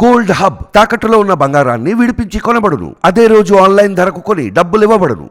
Gold hub తాకట్టులో ఉన్న బంగారాన్ని విడిపించి కొనబడును. అదే రోజు ఆన్లైన్ ధరకు కొని డబ్బులు ఇవ్వబడును.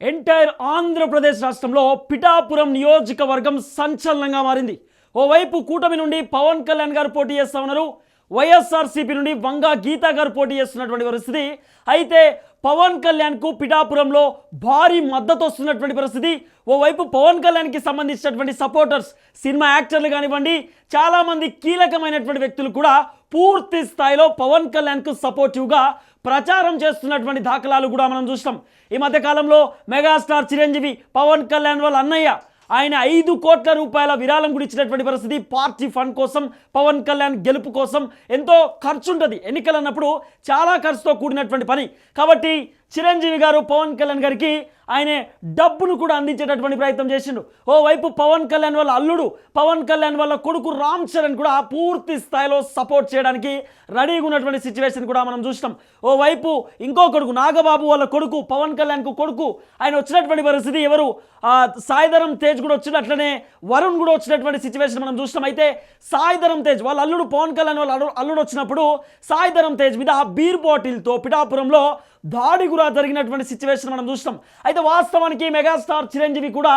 ఎంటైర్ ఆంధ్రప్రదేశ్ రాష్ట్రంలో పిఠాపురం నియోజకవర్గం సంచలనంగా మారింది. ఓవైపు కూటమి నుండి పవన్ కళ్యాణ్ గారు పోటీ చేస్తా ఉన్నారు. వైఎస్ఆర్సీపీ నుండి వంగా గీతా గారు పోటీ చేస్తున్నటువంటి పరిస్థితి. అయితే పవన్ కళ్యాణ్కు పిఠాపురంలో భారీ మద్దతు వస్తున్నటువంటి పరిస్థితి. ఓవైపు పవన్ కళ్యాణ్కి సంబంధించినటువంటి సపోర్టర్స్ సినిమా యాక్టర్లు కానివ్వండి చాలామంది కీలకమైనటువంటి వ్యక్తులు కూడా పూర్తి స్థాయిలో పవన్ కళ్యాణ్కు సపోర్టివ్గా ప్రచారం చేస్తున్నటువంటి దాఖలాలు కూడా మనం చూస్తాం ఈ మధ్యకాలంలో మెగాస్టార్ చిరంజీవి పవన్ కళ్యాణ్ వాళ్ళ అన్నయ్య ఆయన ఐదు కోట్ల రూపాయల విరాళం కూడా ఇచ్చినటువంటి పరిస్థితి పార్టీ ఫండ్ కోసం పవన్ కళ్యాణ్ గెలుపు కోసం ఎంతో ఖర్చు ఉంటుంది ఎన్నికలు అన్నప్పుడు చాలా ఖర్చుతో కూడినటువంటి పని. కాబట్టి చిరంజీవి గారు పవన్ కళ్యాణ్ గారికి ఆయన డబ్బును కూడా అందించేటటువంటి ప్రయత్నం చేసిండు. ఓవైపు పవన్ కళ్యాణ్ వాళ్ళ అల్లుడు పవన్ కళ్యాణ్ వాళ్ళ కొడుకు రామ్ చరణ్ కూడా పూర్తి స్థాయిలో సపోర్ట్ చేయడానికి రెడీగా ఉన్నటువంటి సిచ్యువేషన్ కూడా మనం చూసినాం. ఓవైపు ఇంకో కొడుకు నాగబాబు వాళ్ళ కొడుకు పవన్ కళ్యాణ్కు కొడుకు ఆయన వచ్చినటువంటి పరిస్థితి ఎవరు? సాయిధరం తేజ్ కూడా వచ్చిన అట్లనే వరుణ్ కూడా వచ్చినటువంటి సిచ్యువేషన్ మనం చూసినాం. అయితే సాయిధరం తేజ్ వాళ్ళ అల్లుడు పవన్ కళ్యాణ్ వాళ్ళ అల్లుడు అల్లుడు వచ్చినప్పుడు సాయిధరం తేజ్ మీద ఆ బీర్ బాటిల్తో పిఠాపురంలో దాడి కూడా జరిగినటువంటి సిచ్యువేషన్ మనం చూసినాం. అయితే వాస్తవానికి మెగాస్టార్ చిరంజీవి కూడా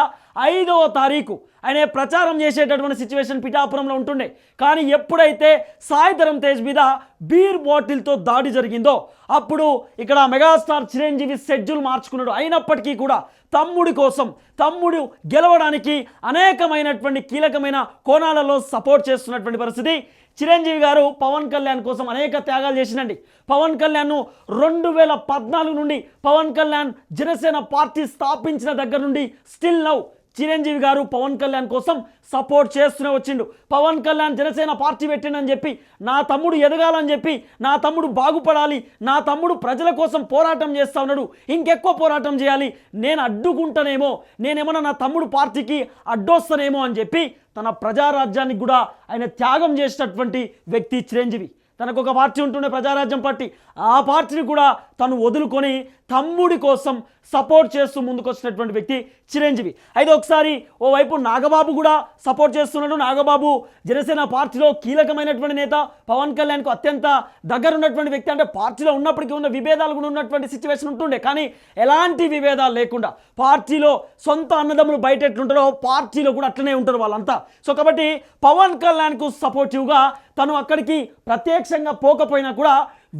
ఐదవ తారీఖు ఆయన ప్రచారం చేసేటటువంటి సిచ్యువేషన్ పిఠాపురంలో ఉంటుండే. కానీ ఎప్పుడైతే సాయిధరం తేజ్ మీద బీర్ బాటిల్తో దాడి జరిగిందో అప్పుడు ఇక్కడ మెగాస్టార్ చిరంజీవి షెడ్యూల్ మార్చుకున్నాడు. అయినప్పటికీ కూడా తమ్ముడి కోసం తమ్ముడు గెలవడానికి అనేకమైనటువంటి కీలకమైన కోణాలలో సపోర్ట్ చేస్తున్నటువంటి పరిస్థితి. చిరంజీవి గారు పవన్ కళ్యాణ్ కోసం అనేక త్యాగాలు చేసినండి. పవన్ కళ్యాణ్ రెండు వేల పద్నాలుగు నుండి పవన్ కళ్యాణ్ జనసేన పార్టీ స్థాపించిన దగ్గర నుండి స్టిల్ నౌ చిరంజీవి గారు పవన్ కళ్యాణ్ కోసం సపోర్ట్ చేస్తూనే వచ్చిండు. పవన్ కళ్యాణ్ జనసేన పార్టీ పెట్టిండని చెప్పి నా తమ్ముడు ఎదగాలని చెప్పి నా తమ్ముడు బాగుపడాలి నా తమ్ముడు ప్రజల కోసం పోరాటం చేస్తా ఉన్నాడు ఇంకెక్కువ పోరాటం చేయాలి నేను అడ్డుకుంటానేమో నేనేమన్నా నా తమ్ముడు పార్టీకి అడ్డొస్తానేమో అని చెప్పి తన ప్రజారాజ్యానికి కూడా ఆయన త్యాగం చేసినటువంటి వ్యక్తి చిరంజీవి. తనకు ఒక పార్టీ ఉంటుండే ప్రజారాజ్యం పార్టీ. ఆ పార్టీని కూడా తను వదులుకొని తమ్ముడి కోసం సపోర్ట్ చేస్తూ ముందుకొచ్చినటువంటి వ్యక్తి చిరంజీవి. అయితే ఒకసారి ఓవైపు నాగబాబు కూడా సపోర్ట్ చేస్తున్నాడు. నాగబాబు జనసేన పార్టీలో కీలకమైనటువంటి నేత. పవన్ కళ్యాణ్కు అత్యంత దగ్గరున్నటువంటి వ్యక్తి. అంటే పార్టీలో ఉన్నప్పటికీ ఉన్న విభేదాలు కూడా ఉన్నటువంటి సిచ్యువేషన్ ఉంటుండే. కానీ ఎలాంటి విభేదాలు లేకుండా పార్టీలో సొంత అన్నదమ్ములు బయట ఎట్లుంటారో పార్టీలో కూడా అట్లనే ఉంటారు వాళ్ళంతా. సో కాబట్టి పవన్ కళ్యాణ్కు సపోర్టివ్గా తను అక్కడికి ప్రత్యక్షంగా పోకపోయినా కూడా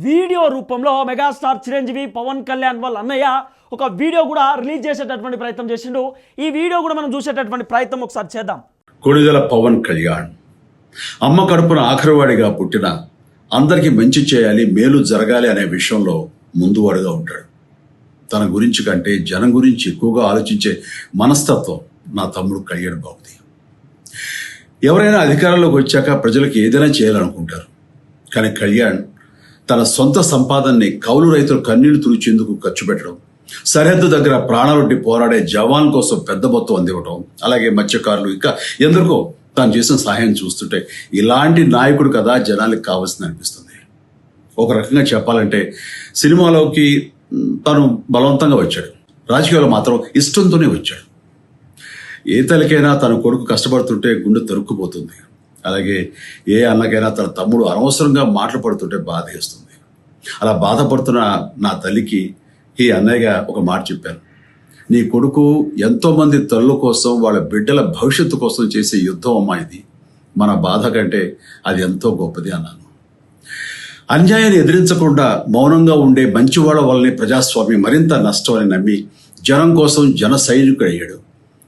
వీడియో రూపంలో మెగాస్టార్ చిరంజీవి పవన్ కళ్యాణ్ వాళ్ళ అన్నయ్య ఒక వీడియో కూడా రిలీజ్ చేసేటటువంటి ప్రయత్నం చేసిండు. ఈ వీడియో కూడా మనం చూసేటటువంటి ప్రయత్నం ఒకసారి చేద్దాం. కొడుదల పవన్ కళ్యాణ్. అమ్మ కడుపున ఆఖరివాడిగా పుట్టిన అందరికీ మంచి చేయాలి మేలు జరగాలి అనే విషయంలో ముందువాడుగా ఉంటాడు. తన గురించి కంటే జనం గురించి ఎక్కువగా ఆలోచించే మనస్తత్వం నా తమ్ముడు కళ్యాణ్ బాబుది. ఎవరైనా అధికారంలోకి వచ్చాక ప్రజలకు ఏదైనా చేయాలనుకుంటారు. కానీ కళ్యాణ్ తన సొంత సంపాదనని కౌలు రైతులు కన్నీళ్ళు తుడిచేందుకు ఖర్చు పెట్టడం సరిహద్దు దగ్గర ప్రాణాలొట్టి పోరాడే జవాన్ కోసం పెద్ద మొత్తం అందివ్వటం అలాగే మత్స్యకారులు ఇంకా ఎందరికో తాను చేసిన సహాయం చూస్తుంటే ఇలాంటి నాయకుడు కదా జనాలకు కావాల్సింది అనిపిస్తుంది. ఒక రకంగా చెప్పాలంటే సినిమాలోకి తను బలవంతంగా వచ్చాడు. రాజకీయాల్లో మాత్రం ఇష్టంతోనే వచ్చాడు. ఏ తలకైనా తన కొడుకు కష్టపడుతుంటే గుండె తరుక్కుపోతుంది. అలాగే ఏ అన్నకైనా తన తమ్ముడు అనవసరంగా మాటలు పడుతుంటే బాధ వేస్తుంది అలా బాధపడుతున్న నా తల్లికి ఈ అన్నయ్యగా ఒక మాట చెప్పాను. నీ కొడుకు ఎంతోమంది తల్లు తల్లుల కోసం వాళ్ళ బిడ్డల భవిష్యత్తు కోసం చేసే యుద్ధం అమ్మా ఇది. మన బాధ కంటే అది ఎంతో గొప్పది అన్నాను. అన్యాయాన్ని ఎదిరించకుండా మౌనంగా ఉండే మంచివాళ్ళ వల్లనే ప్రజాస్వామ్యం మరింత నష్టమని నమ్మి జనం కోసం జన సైనికుడయ్యాడు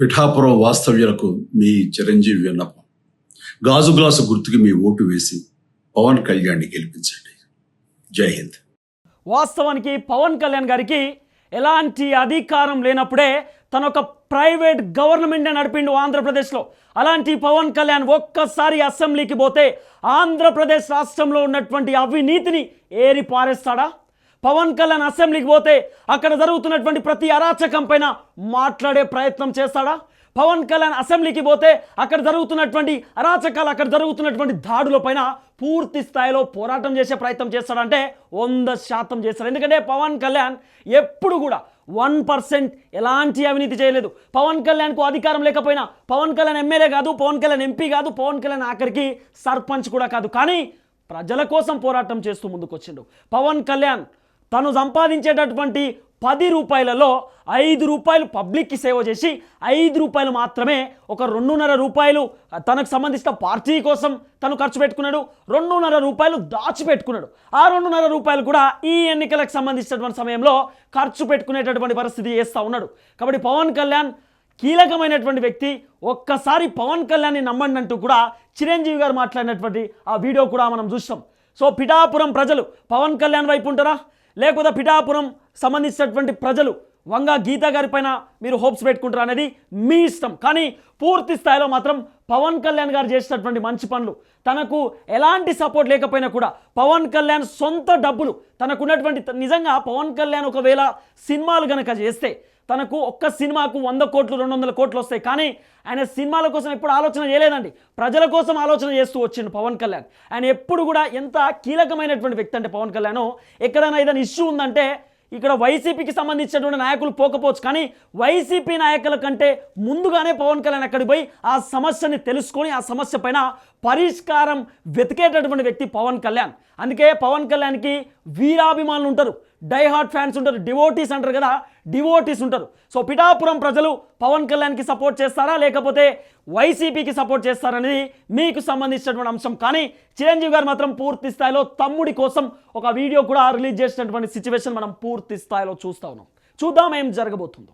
పిఠాపురం వాస్తవ్యులకు మీ చిరంజీవి విన్నపం గాజు గ్లాసు గుర్తుకి మీ ఓటు వేసి పవన్ కళ్యాణ్ని గెలిపించండి. జై హింద్. వాస్తవానికి పవన్ కళ్యాణ్ గారికి ఎలాంటి అధికారం లేనప్పుడే తన ఒక ప్రైవేట్ గవర్నమెంట్ నడిపిండు ఆంధ్రప్రదేశ్లో. అలాంటి పవన్ కళ్యాణ్ ఒక్కసారి అసెంబ్లీకి పోతే ఆంధ్రప్రదేశ్ రాష్ట్రంలో ఉన్నటువంటి అవినీతిని ఏరి పారేస్తాడా? పవన్ కళ్యాణ్ అసెంబ్లీకి పోతే అక్కడ జరుగుతున్నటువంటి ప్రతి అరాచకం పైన మాట్లాడే ప్రయత్నం చేస్తాడా? పవన్ కళ్యాణ్ అసెంబ్లీకి పోతే అక్కడ జరుగుతున్నటువంటి అరాచకాలు అక్కడ జరుగుతున్నటువంటి దాడుల పైన పూర్తి స్థాయిలో పోరాటం చేసే ప్రయత్నం చేస్తాడంటే వంద శాతం చేస్తాడు. ఎందుకంటే పవన్ కళ్యాణ్ ఎప్పుడు కూడా వన్ పర్సెంట్ ఎలాంటి అవినీతి చేయలేదు. పవన్ కళ్యాణ్కు అధికారం లేకపోయినా పవన్ కళ్యాణ్ ఎమ్మెల్యే కాదు పవన్ కళ్యాణ్ ఎంపీ కాదు పవన్ కళ్యాణ్ ఆఖరికి సర్పంచ్ కూడా కాదు. కానీ ప్రజల కోసం పోరాటం చేస్తూ ముందుకొచ్చిండు. పవన్ కళ్యాణ్ తను సంపాదించేటటువంటి పది రూపాయలలో ఐదు రూపాయలు పబ్లిక్కి సేవ చేసి ఐదు రూపాయలు మాత్రమే ఒక రెండున్నర రూపాయలు తనకు సంబంధించిన పార్టీ కోసం తను ఖర్చు పెట్టుకున్నాడు రెండున్నర రూపాయలు దాచిపెట్టుకున్నాడు. ఆ రెండున్నర రూపాయలు కూడా ఈ ఎన్నికలకు సంబంధించినటువంటి సమయంలో ఖర్చు పెట్టుకునేటటువంటి పరిస్థితి చేస్తూ ఉన్నాడు. కాబట్టి పవన్ కళ్యాణ్ కీలకమైనటువంటి వ్యక్తి ఒక్కసారి పవన్ కళ్యాణ్ని నమ్మండి అంటూ కూడా చిరంజీవి గారు మాట్లాడినటువంటి ఆ వీడియో కూడా మనం చూస్తాం సో పిఠాపురం ప్రజలు పవన్ కళ్యాణ్ వైపు ఉంటారా? లేకపోతే పిఠాపురం సంబంధించినటువంటి ప్రజలు వంగ గీత గారి పైన మీరు హోప్స్ పెట్టుకుంటారు అనేది మీ ఇష్టం. కానీ పూర్తి స్థాయిలో మాత్రం పవన్ కళ్యాణ్ గారు చేసినటువంటి మంచి పనులు తనకు ఎలాంటి సపోర్ట్ లేకపోయినా కూడా పవన్ కళ్యాణ్ సొంత డబ్బులు తనకున్నటువంటి నిజంగా పవన్ కళ్యాణ్ ఒకవేళ సినిమాలు కనుక చేస్తే తనకు ఒక్క సినిమాకు వంద కోట్లు రెండు వందల కోట్లు వస్తాయి. కానీ ఆయన సినిమాల కోసం ఎప్పుడు ఆలోచన చేయలేదండి. ప్రజల కోసం ఆలోచన చేస్తూ వచ్చిండు పవన్ కళ్యాణ్. ఆయన ఎప్పుడు కూడా ఎంత కీలకమైనటువంటి వ్యక్తి అంటే పవన్ కళ్యాణ్. ఎక్కడైనా ఏదైనా ఇష్యూ ఉందంటే ఇక్కడ వైసీపీకి సంబంధించినటువంటి నాయకులు పోకపోవచ్చు. కానీ వైసీపీ నాయకుల కంటే ముందుగానే పవన్ కళ్యాణ్ అక్కడికి పోయి ఆ సమస్యని తెలుసుకొని ఆ సమస్య పైన పరిష్కారం వెతికేటటువంటి వ్యక్తి పవన్ కళ్యాణ్. అందుకే పవన్ కళ్యాణ్కి వీరాభిమానులు ఉంటారు. డైహార్ట్ ఫ్యాన్స్ ఉంటారు. డివోటీస్ అంటారు కదా. డివోటీస్ ఉంటారు. సో పిఠాపురం ప్రజలు పవన్ కళ్యాణ్కి సపోర్ట్ చేస్తారా? లేకపోతే వైసీపీకి సపోర్ట్ చేస్తారనేది మీకు సంబంధించినటువంటి అంశం. కానీ చిరంజీవి గారు మాత్రం పూర్తి స్థాయిలో తమ్ముడి కోసం ఒక వీడియో కూడా రిలీజ్ చేసినటువంటి సిచ్యువేషన్ మనం పూర్తి స్థాయిలో చూస్తా ఉన్నాం. చూద్దాం ఏం జరగబోతుందో.